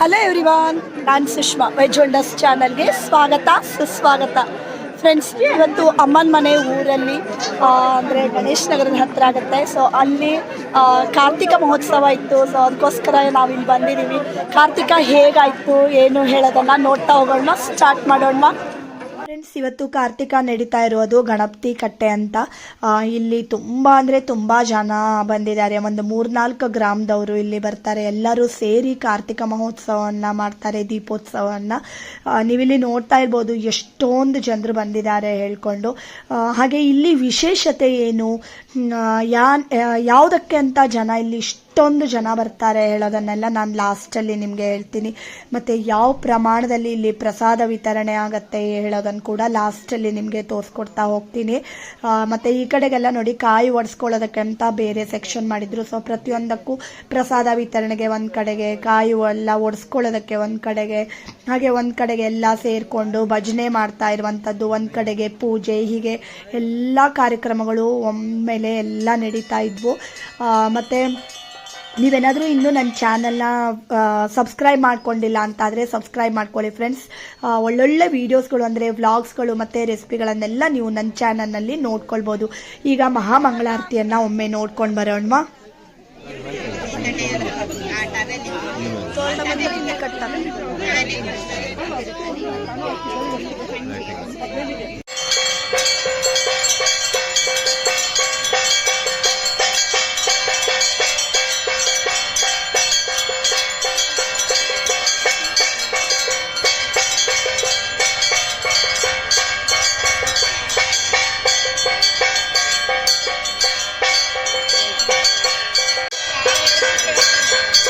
Hello everyone ನಾನು Sushma. Veg wonders ಚಾನಲ್ಗೆ ಸ್ವಾಗತ, ಸುಸ್ವಾಗತ. ಫ್ರೆಂಡ್ಸ್ ಇವತ್ತು ಅಮ್ಮನ ಮನೆ ಊರಲ್ಲಿ ಅಂದರೆ ಗಣೇಶ್ ನಗರದ ಹತ್ರ ಆಗುತ್ತೆ. ಸೊ ಅಲ್ಲಿ ಕಾರ್ತಿಕ ಮಹೋತ್ಸವ ಇತ್ತು. ಸೊ ಅದಕ್ಕೋಸ್ಕರ ಇಲ್ಲಿ ಬಂದಿದ್ದೀವಿ. ಕಾರ್ತಿಕ ಹೇಗಾಯಿತು, ಏನು ಹೇಳೋದನ್ನ ನೋಡ್ತಾ ಹೋಗೋಣ ಸ್ಟಾರ್ಟ್ ಮಾಡೋಣ. ಫ್ರೆಂಡ್ಸ್, ಇವತ್ತು ಕಾರ್ತಿಕ ನಡೀತಾ ಇರೋದು ಗಣಪತಿ ಕಟ್ಟೆ ಅಂತ. ಇಲ್ಲಿ ತುಂಬ ಅಂದರೆ ತುಂಬ ಜನ ಬಂದಿದ್ದಾರೆ. ಒಂದು ಮೂರ್ನಾಲ್ಕು ಗ್ರಾಮದವರು ಇಲ್ಲಿ ಬರ್ತಾರೆ. ಎಲ್ಲರೂ ಸೇರಿ ಕಾರ್ತಿಕ ಮಹೋತ್ಸವವನ್ನು ಮಾಡ್ತಾರೆ, ದೀಪೋತ್ಸವವನ್ನು. ನೀವಿಲ್ಲಿ ನೋಡ್ತಾ ಇರ್ಬೋದು ಎಷ್ಟೊಂದು ಜನರು ಬಂದಿದ್ದಾರೆ ಹೇಳ್ಕೊಂಡು. ಹಾಗೆ ಇಲ್ಲಿ ವಿಶೇಷತೆ ಏನು? ಯಾ ಯಾವುದಕ್ಕೆ ಅಂತ ಜನ ಇಲ್ಲಿ ಇಷ್ಟೊಂದು ಜನ ಬರ್ತಾರೆ ಹೇಳೋದನ್ನೆಲ್ಲ ನಾನು ಲಾಸ್ಟಲ್ಲಿ ನಿಮಗೆ ಹೇಳ್ತೀನಿ. ಮತ್ತು ಯಾವ ಪ್ರಮಾಣದಲ್ಲಿ ಇಲ್ಲಿ ಪ್ರಸಾದ ವಿತರಣೆ ಆಗುತ್ತೆ ಹೇಳೋದನ್ನು ಕೂಡ ಲಾಸ್ಟಲ್ಲಿ ನಿಮಗೆ ತೋರಿಸ್ಕೊಡ್ತಾ ಹೋಗ್ತೀನಿ. ಮತ್ತು ಈ ಕಡೆಗೆಲ್ಲ ನೋಡಿ ಕಾಯಿ ಒಡಿಸ್ಕೊಳ್ಳೋದಕ್ಕೆ ಅಂತ ಬೇರೆ ಸೆಕ್ಷನ್ ಮಾಡಿದ್ರು. ಸೊ ಪ್ರತಿಯೊಂದಕ್ಕೂ ಪ್ರಸಾದ ವಿತರಣೆಗೆ ಒಂದು ಕಡೆಗೆ, ಕಾಯಿ ಎಲ್ಲ ಒಡಿಸ್ಕೊಳ್ಳೋದಕ್ಕೆ ಒಂದು ಕಡೆಗೆ, ಹಾಗೆ ಒಂದು ಕಡೆಗೆ ಎಲ್ಲ ಸೇರಿಕೊಂಡು ಭಜನೆ ಮಾಡ್ತಾ ಇರುವಂಥದ್ದು ಒಂದು ಕಡೆಗೆ ಪೂಜೆ, ಹೀಗೆ ಎಲ್ಲ ಕಾರ್ಯಕ್ರಮಗಳು ಒಮ್ಮೆಲೆ ಎಲ್ಲ ನಡೀತಾ ಇದ್ವು. ಮತ್ತೆ ನೀವೇನಾದರೂ ಇನ್ನೂ ನನ್ನ ಚಾನಲ್ನ ಸಬ್ಸ್ಕ್ರೈಬ್ ಮಾಡ್ಕೊಂಡಿಲ್ಲ ಅಂತಾದರೆ ಸಬ್ಸ್ಕ್ರೈಬ್ ಮಾಡ್ಕೊಳ್ಳಿ ಫ್ರೆಂಡ್ಸ್. ಒಳ್ಳೊಳ್ಳೆ ವೀಡಿಯೋಸ್ಗಳು ಅಂದರೆ ವ್ಲಾಗ್ಸ್ಗಳು ಮತ್ತು ರೆಸಿಪಿಗಳನ್ನೆಲ್ಲ ನೀವು ನನ್ನ ಚಾನಲ್ನಲ್ಲಿ ನೋಡ್ಕೊಳ್ಬೋದು. ಈಗ ಮಹಾಮಂಗಳಾರತಿಯನ್ನು ಒಮ್ಮೆ ನೋಡ್ಕೊಂಡು Thank you.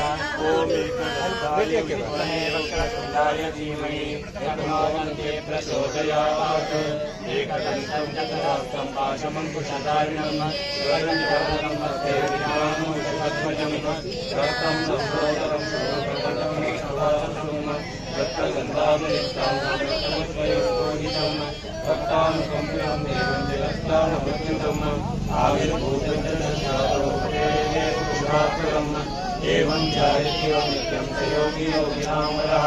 प्रचोदयात् एकदन्तं चतुरास्तं पाशमङ्कुशधारिणं स्वरञ्जनं हस्ते विरामोषध्वजं रक्तं सहोदरं सहोदरं रक्तगन्धामयुक्तामृतमस्वयोगितं भक्तानुकम्पितं देवं जगत्तानभ्युतम् आविर्भूतञ्च दशादोपदेः पुरुषाक्रम् एवं जायते नित्यं च योगी योगिनामरः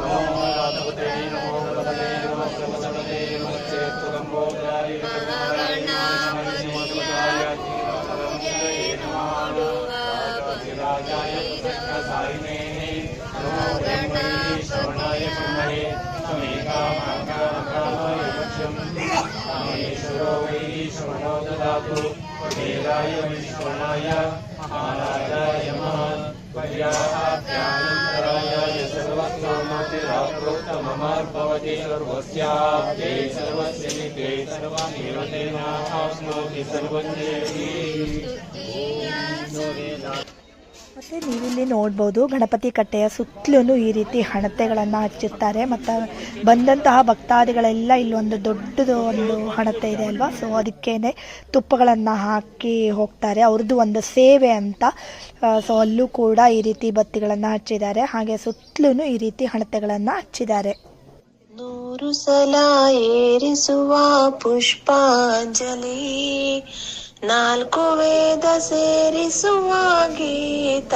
नमो राधवते नमो भगवते नमः सर्वसमते नमः चेत्तुलम्बोदराय राजाय सारिणे नमो ब्रह्मणे श्रवणाय ब्रह्मणे वै श्रवणो ददातु वेदाय विश्वनाय आनादाय महान्। पर्याप्यानन्तरायाय सर्वस्नामतिराप्रोक्तममार्भवति सर्वस्याप्ये सर्वस्य निके सर्वानिरोधेनाप्नोति सर्वज्ञेति ॐ ಮತ್ತು ನೀವಿಲ್ಲಿ ನೋಡ್ಬೋದು ಗಣಪತಿ ಕಟ್ಟೆಯ ಸುತ್ತಲೂ ಈ ರೀತಿ ಹಣತೆಗಳನ್ನು ಹಚ್ಚಿರ್ತಾರೆ ಮತ್ತು ಬಂದಂತಹ ಭಕ್ತಾದಿಗಳೆಲ್ಲ ಇಲ್ಲೊಂದು ದೊಡ್ಡದು ಒಂದು ಹಣತೆ ಇದೆ ಅಲ್ವಾ? ಸೊ ಅದಕ್ಕೇನೆ ತುಪ್ಪಗಳನ್ನು ಹಾಕಿ ಹೋಗ್ತಾರೆ. ಅವ್ರದ್ದು ಒಂದು ಸೇವೆ ಅಂತ ಸೊ ಅಲ್ಲೂ ಕೂಡ ಈ ರೀತಿ ಬತ್ತಿಗಳನ್ನು ಹಚ್ಚಿದ್ದಾರೆ. ಹಾಗೆ ಸುತ್ತಲೂ ಈ ರೀತಿ ಹಣತೆಗಳನ್ನು ಹಚ್ಚಿದ್ದಾರೆ. ನೂರು ಸಲ ಏರಿಸುವ ಪುಷ್ಪಾಂಜಲಿ ನಾಲ್ಕು ವೇದ ಸೇರಿಸುವ ಗೀತಾಂಜಲಿ.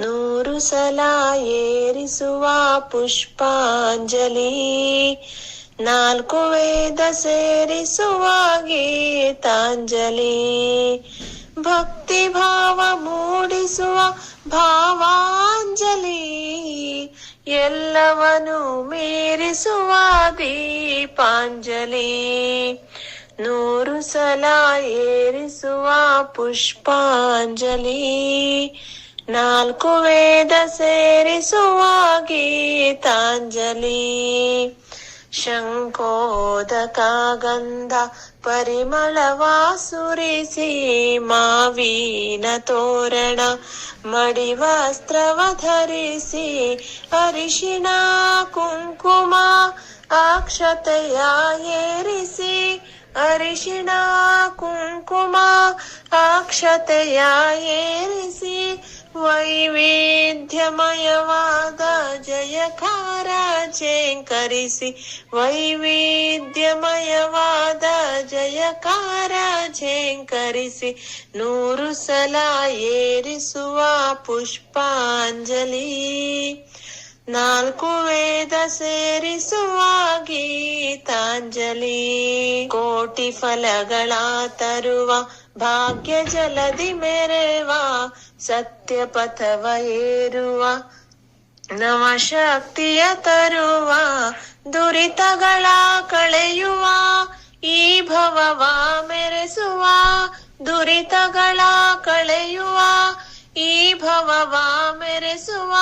ನೂರು ಸಲ ಏರಿಸುವ ಪುಷ್ಪಾಂಜಲಿ. ನಾಲ್ಕು ವೇದ ಸೇರಿಸುವ ಗೀತಾಂಜಲಿ. ಭಕ್ತಿ ಭಾವ ಮೂಡಿಸುವ ಭಾವಾಂಜಲಿ. ಎಲ್ಲವನು ಮೀರಿಸುವ ದೀಪಾಂಜಲಿ. ನೂರು ಸಲ ಏರಿಸುವ ಪುಷ್ಪಾಂಜಲಿ, ನಾಲ್ಕು ವೇದ ಸೇರಿಸುವ ಗೀತಾಂಜಲಿ. ಶಂಕೋದಕ ಗಂಧ ಪರಿಮಳವ ಸುರಿಸಿ ಮಾವಿನ ತೋರಣ ಮಡಿವಸ್ತ್ರವ ಧರಿಸಿ ಅರಿಶಿಣ ಕುಂಕುಮ, ಅಕ್ಷತೆಯ ಏರಿಸಿ ಅರಿಶಿಣ ಕುಂಕುಮ ಅಕ್ಷತೆಯ ಏರಿಸಿ ವೈವಿಧ್ಯಮಯವಾದ ಜಯಕಾರ ಝೇಂಕರಿಸಿ ವೈವಿಧ್ಯಮಯವಾದ ಜಯಕಾರ ಝೇಂಕರಿಸಿ ನೂರು ಸಲ ಏರಿಸುವ ಪುಷ್ಪಾಂಜಲಿ ನಾಲ್ಕು ವೇದ ಸೇರಿಸುವ ಗೀತಾಂಜಲಿ ಕೋಟಿ ಫಲಗಳ ತರುವ ಭಾಗ್ಯ ಜಲದಿ ಮೆರೆವ, ಸತ್ಯ ಪಥವ ಏರುವ, ನವಶಕ್ತಿಯ ತರುವ, ದುರಿತಗಳ ಕಳೆಯುವ, ಈ ಭವವ ಮೆರೆಸುವ, ದುರಿತಗಳ ಕಳೆಯುವ, ಈ ಭವವ ಮೆರೆಸುವ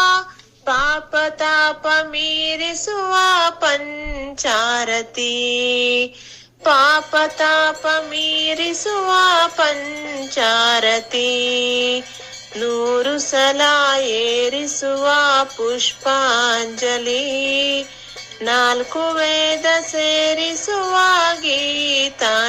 ಪಾಪ ತಾಪ ಮೀರಿಸುವ ಪಂಚಾರತಿ. ಪಾಪ ತಾಪ ಮೀರಿಸುವ ಪಂಚಾರತಿ. ನೂರು ಸಲ ಏರಿಸುವ ಪುಷ್ಪಾಂಜಲಿ. ನಾಲ್ಕು ವೇದ ಸೇರಿಸುವ ಗೀತಾಂಜಲಿ.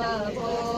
Namo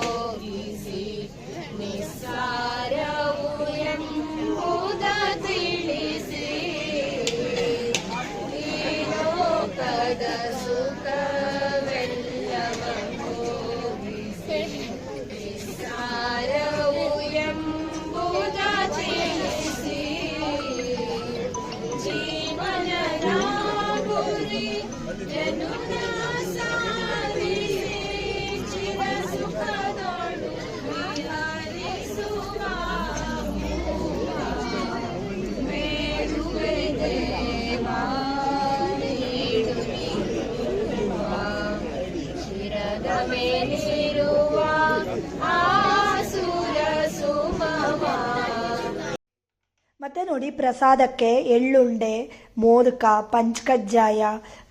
ಪ್ರಸಾದಕ್ಕೆ ಎಳ್ಳುಂಡೆ ಮೋದಕ ಪಂಚಕಜ್ಜಾಯ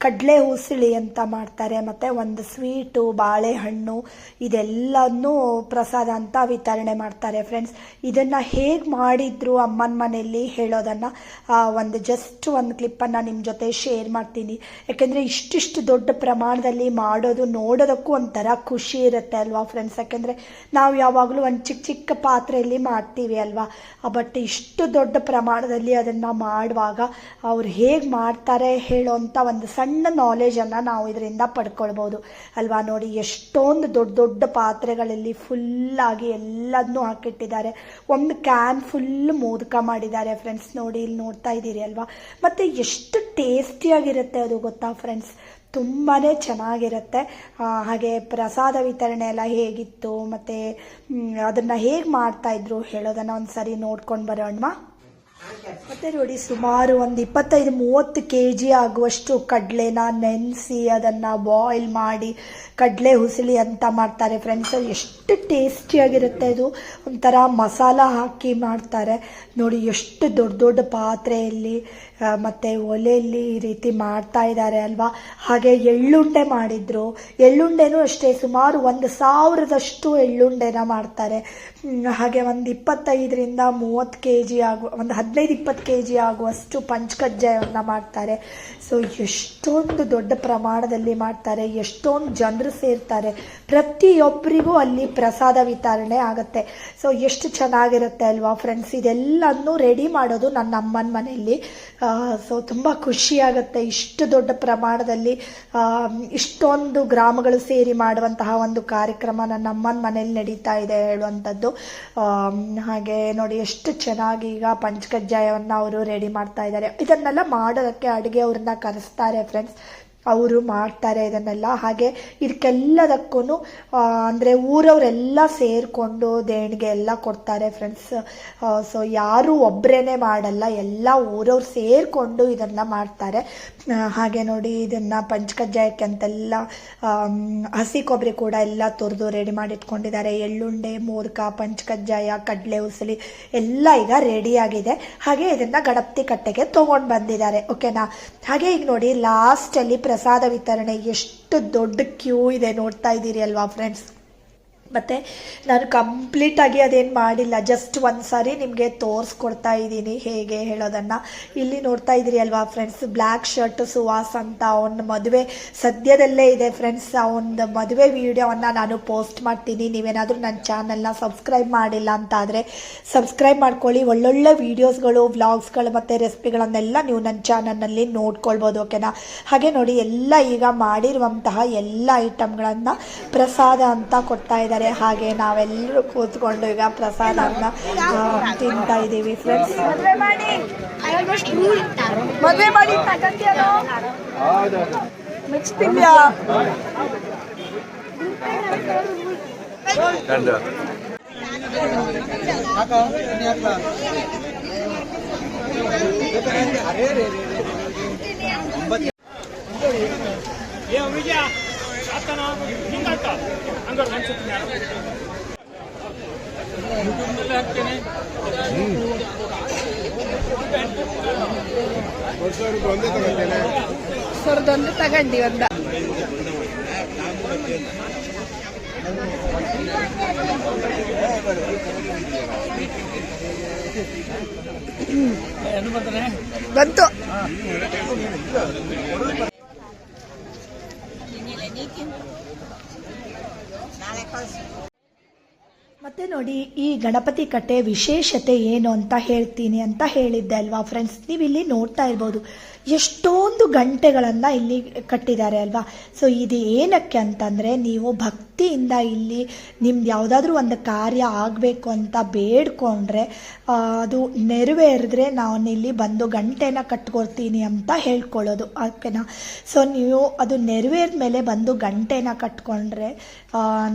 ಕಡಲೆ ಉಸಿಳಿ ಅಂತ ಮಾಡ್ತಾರೆ, ಮತ್ತು ಒಂದು ಸ್ವೀಟು ಬಾಳೆಹಣ್ಣು, ಇದೆಲ್ಲನೂ ಪ್ರಸಾದ ಅಂತ ವಿತರಣೆ ಮಾಡ್ತಾರೆ ಫ್ರೆಂಡ್ಸ್ ಇದನ್ನು ಹೇಗೆ ಮಾಡಿದ್ರು ಅಮ್ಮನ ಮನೆಯಲ್ಲಿ ಹೇಳೋದನ್ನು ಒಂದು ಜಸ್ಟ್ ಒಂದು ಕ್ಲಿಪ್ಪನ್ನು ನಿಮ್ಮ ಜೊತೆ ಶೇರ್ ಮಾಡ್ತೀನಿ. ಯಾಕೆಂದರೆ ಇಷ್ಟಿಷ್ಟು ದೊಡ್ಡ ಪ್ರಮಾಣದಲ್ಲಿ ಮಾಡೋದು ನೋಡೋದಕ್ಕೂ ಒಂಥರ ಖುಷಿ ಇರುತ್ತೆ ಅಲ್ವಾ ಫ್ರೆಂಡ್ಸ್ ಯಾಕೆಂದರೆ ನಾವು ಯಾವಾಗಲೂ ಒಂದು ಚಿಕ್ಕ ಚಿಕ್ಕ ಪಾತ್ರೆಯಲ್ಲಿ ಮಾಡ್ತೀವಿ ಅಲ್ವಾ? ಬಟ್ ಇಷ್ಟು ದೊಡ್ಡ ಪ್ರಮಾಣದಲ್ಲಿ ಅದನ್ನು ಮಾಡುವಾಗ ಅವ್ರು ಹೇಗೆ ಮಾಡ್ತಾರೆ ಹೇಳೋ ಅಂತ ಒಂದು ಸಣ್ಣ ನಾಲೆಜನ್ನು ನಾವು ಇದರಿಂದ ಪಡ್ಕೊಳ್ಬೋದು. ಅಲ್ವಾ? ನೋಡಿ, ಎಷ್ಟೊಂದು ದೊಡ್ಡ ದೊಡ್ಡ ಪಾತ್ರೆಗಳಲ್ಲಿ ಫುಲ್ಲಾಗಿ ಎಲ್ಲದನ್ನೂ ಹಾಕಿಟ್ಟಿದ್ದಾರೆ. ಒಂದು ಕ್ಯಾನ್ ಫುಲ್ ಮೋದಕ ಮಾಡಿದ್ದಾರೆ ಫ್ರೆಂಡ್ಸ್ ನೋಡಿ, ಇಲ್ಲಿ ನೋಡ್ತಾ ಇದ್ದೀರಿ ಅಲ್ವಾ? ಮತ್ತು ಎಷ್ಟು ಟೇಸ್ಟಿಯಾಗಿರುತ್ತೆ ಅದು ಗೊತ್ತಾ ಫ್ರೆಂಡ್ಸ್ ತುಂಬಾ ಚೆನ್ನಾಗಿರುತ್ತೆ. ಹಾಗೆ ಪ್ರಸಾದ ವಿತರಣೆ ಎಲ್ಲ ಹೇಗಿತ್ತು, ಮತ್ತು ಅದನ್ನು ಹೇಗೆ ಮಾಡ್ತಾಯಿದ್ರು ಹೇಳೋದನ್ನು ಒಂದು ಸರಿ ನೋಡ್ಕೊಂಡು ಬರೋಣವಾ ಮತ್ತೆ ನೋಡಿ, ಸುಮಾರು ಒಂದು ಇಪ್ಪತ್ತೈದು, ಮೂವತ್ತು ಕೆ ಜಿ ಆಗುವಷ್ಟು ಕಡಲೆನ ನೆನೆಸಿ ಅದನ್ನು ಬಾಯ್ಲ್ ಮಾಡಿ ಕಡಲೆ ಹುಸಿಲಿ ಅಂತ ಮಾಡ್ತಾರೆ ಫ್ರೆಂಡ್ಸ್ ಎಷ್ಟು ಟೇಸ್ಟಿಯಾಗಿರುತ್ತೆ ಇದು. ಒಂಥರ ಮಸಾಲ ಹಾಕಿ ಮಾಡ್ತಾರೆ. ನೋಡಿ, ಎಷ್ಟು ದೊಡ್ಡ ದೊಡ್ಡ ಪಾತ್ರೆಯಲ್ಲಿ ಮತ್ತೆ ಒಲೆಯಲ್ಲಿ ಈ ರೀತಿ ಮಾಡ್ತಾ ಇದ್ದಾರೆ ಅಲ್ವಾ? ಹಾಗೆ ಎಳ್ಳುಂಡೆ ಮಾಡಿದ್ರು. ಎಳ್ಳುಂಡೆನೂ ಅಷ್ಟೇ, ಸುಮಾರು ಒಂದು ಸಾವಿರದಷ್ಟು ಎಳ್ಳುಂಡೆನ ಮಾಡ್ತಾರೆ. ಹಾಗೆ ಒಂದು ಇಪ್ಪತ್ತೈದರಿಂದ ಮೂವತ್ತು ಕೆ ಜಿ ಆಗುವ, ಒಂದು ಹದಿನೈದು ಇಪ್ಪತ್ತು ಕೆ ಜಿ ಆಗುವಷ್ಟು ಪಂಚಕಜ್ಜಾಯವನ್ನು ಮಾಡ್ತಾರೆ. ಸೊ ಎಷ್ಟೊಂದು ದೊಡ್ಡ ಪ್ರಮಾಣದಲ್ಲಿ ಮಾಡ್ತಾರೆ, ಎಷ್ಟೊಂದು ಜನರು ಸೇರ್ತಾರೆ. ಪ್ರತಿಯೊಬ್ಬರಿಗೂ ಅಲ್ಲಿ ಪ್ರಸಾದ ವಿತರಣೆ ಆಗುತ್ತೆ. ಸೊ ಎಷ್ಟು ಚೆನ್ನಾಗಿರುತ್ತೆ ಅಲ್ವಾ ಫ್ರೆಂಡ್ಸ್ ಇದೆಲ್ಲನೂ ರೆಡಿ ಮಾಡೋದು ನನ್ನ ಅಮ್ಮನ ಮನೆಯಲ್ಲಿ. ಸೊ ತುಂಬ ಖುಷಿಯಾಗುತ್ತೆ ಇಷ್ಟು ದೊಡ್ಡ ಪ್ರಮಾಣದಲ್ಲಿ ಇಷ್ಟೊಂದು ಗ್ರಾಮಗಳು ಸೇರಿ ಮಾಡುವಂತಹ ಒಂದು ಕಾರ್ಯಕ್ರಮ ನನ್ನ ಅಮ್ಮನ ಮನೇಲಿ ನಡೀತಾ ಇದೆ ಹೇಳುವಂಥದ್ದು. ಹಾಗೆ ನೋಡಿ ಎಷ್ಟು ಚೆನ್ನಾಗಿ ಈಗ ಪಂಚಕಜ್ಜಾಯವನ್ನು ಅವರು ರೆಡಿ ಮಾಡ್ತಾ ಇದ್ದಾರೆ. ಇದನ್ನೆಲ್ಲ ಮಾಡೋದಕ್ಕೆ ಅಡುಗೆ ಅವ್ರನ್ನ ಕರೆಸ್ತಾರೆ ಫ್ರೆಂಡ್ಸ್ ಅವರು ಮಾಡ್ತಾರೆ ಇದನ್ನೆಲ್ಲ. ಹಾಗೆ ಇದಕ್ಕೆಲ್ಲದಕ್ಕೂ ಅಂದರೆ ಊರವರೆಲ್ಲ ಸೇರಿಕೊಂಡು ದೇಣಿಗೆ ಎಲ್ಲ ಕೊಡ್ತಾರೆ ಫ್ರೆಂಡ್ಸ್ ಸೊ ಯಾರು ಒಬ್ಬರೇ ಮಾಡಲ್ಲ, ಎಲ್ಲ ಊರವ್ರು ಸೇರಿಕೊಂಡು ಇದನ್ನು ಮಾಡ್ತಾರೆ. ಹಾಗೆ ನೋಡಿ ಇದನ್ನು ಪಂಚಕಜ್ಜಾಯಕ್ಕೆ ಅಂತೆಲ್ಲ ಹಸಿ ಕೊಬ್ಬರಿ ಕೂಡ ಎಲ್ಲ ತುರಿದು ರೆಡಿ ಮಾಡಿ ಇಟ್ಕೊಂಡಿದ್ದಾರೆ. ಎಳ್ಳುಂಡೆ, ಮೂರ್ಖ, ಪಂಚಕಜ್ಜಾಯ, ಕಡಲೆ, ಉಸಲಿ ಎಲ್ಲ ಈಗ ರೆಡಿಯಾಗಿದೆ ಹಾಗೆ ಇದನ್ನು ಗಣಪತಿ ಕಟ್ಟೆಗೆ ತೊಗೊಂಡು ಬಂದಿದ್ದಾರೆ. ಓಕೆನಾ ಹಾಗೆ ಈಗ ನೋಡಿ ಲಾಸ್ಟಲ್ಲಿ ಪ್ರಸಾದ ವಿತರಣೆ ಎಷ್ಟು ದೊಡ್ಡ ಕ್ಯೂ ಇದೆ ನೋಡ್ತಾ ಇದ್ದೀರಿ ಅಲ್ವಾ ಫ್ರೆಂಡ್ಸ್ ಮತ್ತು ನಾನು ಕಂಪ್ಲೀಟಾಗಿ ಅದೇನು ಮಾಡಿಲ್ಲ. ಜಸ್ಟ್ ಒಂದು ಸಾರಿ ನಿಮಗೆ ತೋರಿಸ್ಕೊಡ್ತಾ ಇದ್ದೀನಿ ಹೇಗೆ ಹೇಳೋದನ್ನು. ಇಲ್ಲಿ ನೋಡ್ತಾ ಇದ್ದೀರಿ ಅಲ್ವಾ ಫ್ರೆಂಡ್ಸ್ ಬ್ಲ್ಯಾಕ್ ಶರ್ಟ್ ಸುವಾಸ್ ಅಂತ ಅವನ ಮದುವೆ, ಸದ್ಯದಲ್ಲೇ ಇದೆ ಫ್ರೆಂಡ್ಸ್ ಅವನ ಮದುವೆ ವಿಡಿಯೋವನ್ನು ನಾನು ಪೋಸ್ಟ್ ಮಾಡ್ತೀನಿ. ನೀವೇನಾದರೂ ನನ್ನ ಚಾನಲ್ನ ಸಬ್ಸ್ಕ್ರೈಬ್ ಮಾಡಿಲ್ಲ ಅಂತ ಆದರೆ ಸಬ್ಸ್ಕ್ರೈಬ್ ಮಾಡ್ಕೊಳ್ಳಿ. ಒಳ್ಳೊಳ್ಳೆ ವೀಡಿಯೋಸ್ಗಳು ವ್ಲಾಗ್ಸ್ಗಳು ಮತ್ತು ರೆಸಿಪಿಗಳನ್ನೆಲ್ಲ ನೀವು ನನ್ನ ಚಾನಲ್ನಲ್ಲಿ ನೋಡ್ಕೊಳ್ಬೋದು ಓಕೆನಾ ಹಾಗೆ ನೋಡಿ, ಎಲ್ಲ ಈಗ ಮಾಡಿರುವಂತಹ ಎಲ್ಲ ಐಟಮ್ಗಳನ್ನು ಪ್ರಸಾದ ಅಂತ ಕೊಡ್ತಾ ಇದ್ದಾರೆ. ಹಾಗೆ ನಾವೆಲ್ಲರೂ ಕೂತ್ಕೊಂಡು ಈಗ ಪ್ರಸಾದನ ಆ, ತಿಂತಾ ಇದ್ದೀವಿ ಫ್ರೆಂಡ್ಸ್ ಮದುವೆ ಮಾಡಿ. ಸರ್ದೊಂದು ತಗೊಂಡಿ ಒಂದ. ಬಂತು. ಮತ್ತೆ ನೋಡಿ, ಈ ಗಣಪತಿ ಕಟ್ಟೆ ವಿಶೇಷತೆ ಏನು ಅಂತ ಹೇಳ್ತೀನಿ ಅಂತ ಹೇಳಿದ್ದೆ ಅಲ್ವಾ ಫ್ರೆಂಡ್ಸ್ ನೀವು ಇಲ್ಲಿ ನೋಡ್ತಾ ಇರ್ಬೋದು. ಎಷ್ಟೊಂದು ಗಂಟೆಗಳನ್ನು ಇಲ್ಲಿ ಕಟ್ಟಿದ್ದಾರೆ ಅಲ್ವಾ? ಸೊ ಇದು ಏನಕ್ಕೆ ಅಂತಂದರೆ ನೀವು ಭಕ್ತಿಯಿಂದ ಇಲ್ಲಿ ನಿಮ್ದು ಯಾವುದಾದ್ರೂ ಒಂದು ಕಾರ್ಯ ಆಗಬೇಕು ಅಂತ ಬೇಡ್ಕೊಂಡ್ರೆ ಅದು ನೆರವೇರಿದ್ರೆ ನಾನು ಇಲ್ಲಿ ಬಂದು ಗಂಟೆನ ಕಟ್ಕೊಡ್ತೀನಿ ಅಂತ ಹೇಳ್ಕೊಳ್ಳೋದು, ಓಕೆನಾ? ಸೊ ನೀವು ಅದು ನೆರವೇರಿದ ಮೇಲೆ ಬಂದು ಗಂಟೆನ ಕಟ್ಕೊಂಡ್ರೆ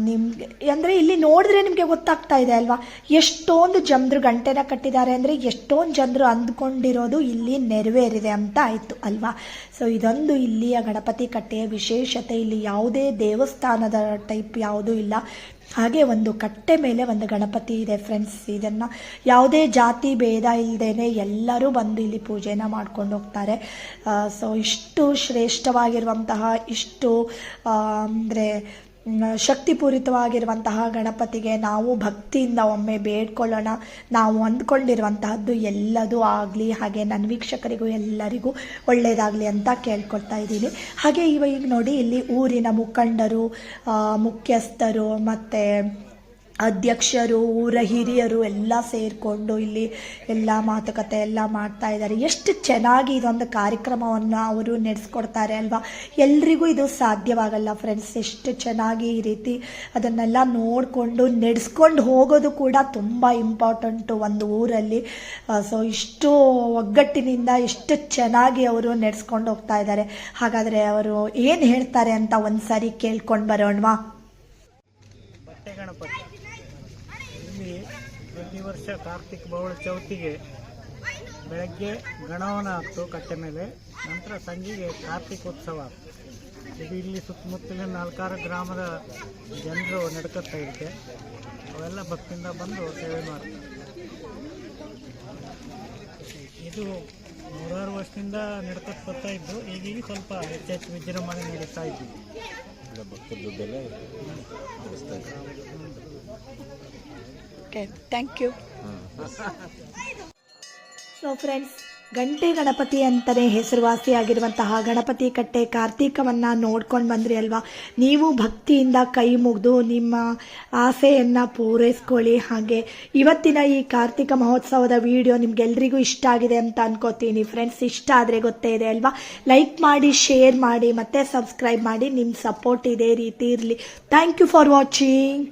ನಿಮ್ಗೆ, ಅಂದರೆ ಇಲ್ಲಿ ನೋಡಿದ್ರೆ ನಿಮಗೆ ಗೊತ್ತಾಗ್ತಾ ಇದೆ ಅಲ್ವಾ? ಎಷ್ಟೊಂದು ಜನರು ಗಂಟೆನ ಕಟ್ಟಿದ್ದಾರೆ ಅಂದರೆ ಎಷ್ಟೊಂದು ಜನರು ಅಂದ್ಕೊಂಡಿರೋದು ಇಲ್ಲಿ ನೆರವೇರಿದೆ ಅಂತ ಆಯಿತು, ಅಲ್ವಾ? ಸೊ ಇದೊಂದು ಇಲ್ಲಿಯ ಗಣಪತಿ ಕಟ್ಟೆಯ ವಿಶೇಷತೆ. ಇಲ್ಲಿ ಯಾವುದೇ ದೇವಸ್ಥಾನದ ಟೈಪ್ ಯಾವುದೂ ಇಲ್ಲ. ಹಾಗೆ ಒಂದು ಕಟ್ಟೆ ಮೇಲೆ ಒಂದು ಗಣಪತಿ ಇದೆ ಫ್ರೆಂಡ್ಸ್ ಇದನ್ನು ಯಾವುದೇ ಜಾತಿ ಭೇದ ಇಲ್ಲದೇನೆ ಎಲ್ಲರೂ ಬಂದು ಇಲ್ಲಿ ಪೂಜೆನ ಮಾಡ್ಕೊಂಡು ಹೋಗ್ತಾರೆ. ಸೊ ಇಷ್ಟು ಶ್ರೇಷ್ಠವಾಗಿರುವಂತಹ, ಇಷ್ಟು ಅಂದರೆ ಶಕ್ತಿಪೂರಿತವಾಗಿರುವಂತಹ ಗಣಪತಿಗೆ ನಾವು ಭಕ್ತಿಯಿಂದ ಒಮ್ಮೆ ಬೇಡ್ಕೊಳ್ಳೋಣ. ನಾವು ಅಂದ್ಕೊಂಡಿರುವಂತಹದ್ದು ಎಲ್ಲದೂ ಆಗಲಿ, ಹಾಗೆ ನನ್ನ ವೀಕ್ಷಕರಿಗೂ ಎಲ್ಲರಿಗೂ ಒಳ್ಳೆಯದಾಗಲಿ ಅಂತ ಕೇಳ್ಕೊಳ್ತಾ ಇದ್ದೀನಿ. ಹಾಗೆ ಇವಾಗ ನೋಡಿ, ಇಲ್ಲಿ ಊರಿನ ಮುಖಂಡರು ಮುಖ್ಯಸ್ಥರು ಮತ್ತು ಅಧ್ಯಕ್ಷರು ಊರ ಹಿರಿಯರು ಎಲ್ಲ ಸೇರಿಕೊಂಡು ಇಲ್ಲಿ ಎಲ್ಲ ಮಾತುಕತೆ ಎಲ್ಲ ಮಾಡ್ತಾ ಇದ್ದಾರೆ. ಎಷ್ಟು ಚೆನ್ನಾಗಿ ಇದೊಂದು ಕಾರ್ಯಕ್ರಮವನ್ನು ಅವರು ನಡೆಸ್ಕೊಡ್ತಾರೆ ಅಲ್ವಾ? ಎಲ್ರಿಗೂ ಇದು ಸಾಧ್ಯವಾಗಲ್ಲ ಫ್ರೆಂಡ್ಸ್ ಎಷ್ಟು ಚೆನ್ನಾಗಿ ಈ ರೀತಿ ಅದನ್ನೆಲ್ಲ ನೋಡಿಕೊಂಡು ನಡೆಸ್ಕೊಂಡು ಹೋಗೋದು ಕೂಡ ತುಂಬ ಇಂಪಾರ್ಟೆಂಟು ಒಂದು ಊರಲ್ಲಿ. ಸೊ ಇಷ್ಟು ಒಗ್ಗಟ್ಟಿನಿಂದ ಎಷ್ಟು ಚೆನ್ನಾಗಿ ಅವರು ನಡೆಸ್ಕೊಂಡು ಹೋಗ್ತಾ ಇದ್ದಾರೆ. ಹಾಗಾದರೆ ಅವರು ಏನು ಹೇಳ್ತಾರೆ ಅಂತ ಒಂದು ಸಾರಿ ಕೇಳ್ಕೊಂಡು ಬರೋಣವಾ? ಗಣಪತಿ. ಪ್ರತಿ ವರ್ಷ ಕಾರ್ತಿಕ್ ಬೌಳ ಚೌತಿಗೆ ಬೆಳಗ್ಗೆ ಗಣವನ ಆಗ್ತು ಕಟ್ಟೆ ಮೇಲೆ, ನಂತರ ಸಂಜೆಗೆ ಕಾರ್ತಿಕೋತ್ಸವ ಇದು ಇಲ್ಲಿ ಸುತ್ತಮುತ್ತಲಿನ ನಾಲ್ಕಾರು ಗ್ರಾಮದ ಜನರು ನಡ್ಕೊತಾ ಇದ್ದೆ ಅವೆಲ್ಲ ಭಕ್ತಿಯಿಂದ ಬಂದು ಸೇವೆ ಮಾಡ್ತಾರೆ. ಇದು ನೂರಾರು ವರ್ಷದಿಂದ ನಡ್ಕೊತ ಬರ್ತಾ ಇದ್ದು, ಈಗೀಗ ಸ್ವಲ್ಪ ಹೆಚ್ಚೆಚ್ಚು ವಿಜೃಂಭಣೆ ನಡೀತಾ ಇದ್ವಿ ಥ್ಯಾಂಕ್ ಯು ಸೊ ಫ್ರೆಂಡ್ಸ್ ಗಂಟೆ ಗಣಪತಿ ಅಂತಲೇ ಹೆಸರುವಾಸಿಯಾಗಿರುವಂತಹ ಗಣಪತಿ ಕಟ್ಟೆ ಕಾರ್ತೀಕವನ್ನು ನೋಡ್ಕೊಂಡು ಬಂದ್ರಿ ಅಲ್ವಾ? ನೀವು ಭಕ್ತಿಯಿಂದ ಕೈ ಮುಗಿದು ನಿಮ್ಮ ಆಸೆಯನ್ನು ಪೂರೈಸ್ಕೊಳ್ಳಿ. ಹಾಗೆ ಇವತ್ತಿನ ಈ ಕಾರ್ತಿಕ ಮಹೋತ್ಸವದ ವಿಡಿಯೋ ನಿಮ್ಗೆಲ್ರಿಗೂ ಇಷ್ಟ ಆಗಿದೆ ಅಂತ ಅನ್ಕೋತೀನಿ ಫ್ರೆಂಡ್ಸ್ ಇಷ್ಟ ಆದರೆ ಗೊತ್ತೇ ಇದೆ ಅಲ್ವಾ? ಲೈಕ್ ಮಾಡಿ ಶೇರ್ ಮಾಡಿ, ಮತ್ತೆ ಸಬ್ಸ್ಕ್ರೈಬ್ ಮಾಡಿ. ನಿಮ್ಮ ಸಪೋರ್ಟ್ ಇದೇ ರೀತಿ ಇರಲಿ. Thank you for watching